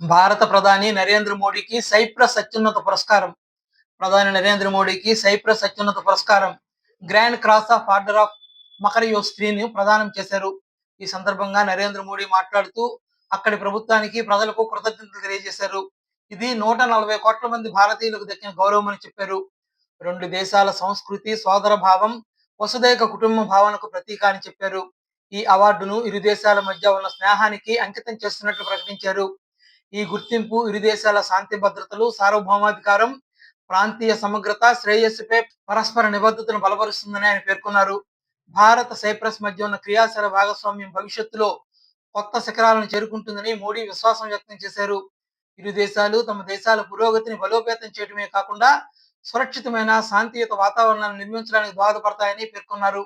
భారత ప్రధాని నరేంద్ర మోడీకి సైప్రస్ అత్యున్నత పురస్కారం. ప్రధాని నరేంద్ర మోడీకి సైప్రస్ అత్యున్నత పురస్కారం. Grand cross of order of Makarios స్త్రీని ప్రదానం చేశారు. ఈ సందర్భంగా నరేంద్ర మోడీ మాట్లాడుతూ అక్కడి ప్రభుత్వానికి ప్రజలకు కృతజ్ఞతలు తెలియజేశారు. ఇది నూట నలభై కోట్ల మంది భారతీయులకు దక్కిన గౌరవం అని చెప్పారు. రెండు దేశాల సంస్కృతి సోదర భావం వసుదైక కుటుంబ భావనకు ప్రతీక అని చెప్పారు. ఈ అవార్డును ఇరు దేశాల మధ్య ఉన్న స్నేహానికి అంకితం చేస్తున్నట్లు ప్రకటించారు. ఈ గుర్తింపు ఇరు దేశాల శాంతి భద్రతలు సార్వభౌమాధికారం ప్రాంతీయ సమగ్రత శ్రేయస్సుపై పరస్పర నిబద్ధతను బలపరుస్తుందని ఆయన పేర్కొన్నారు. భారత సైప్రస్ మధ్య ఉన్న క్రియాశీల భాగస్వామ్యం భవిష్యత్తులో కొత్త శిఖరాలను చేరుకుంటుందని మోడీ విశ్వాసం వ్యక్తం చేశారు. ఇరు దేశాలు తమ దేశాల పురోగతిని బలోపేతం చేయడమే కాకుండా సురక్షితమైన శాంతియుత వాతావరణాన్ని నిర్మించడానికి దోహదపడతాయని పేర్కొన్నారు.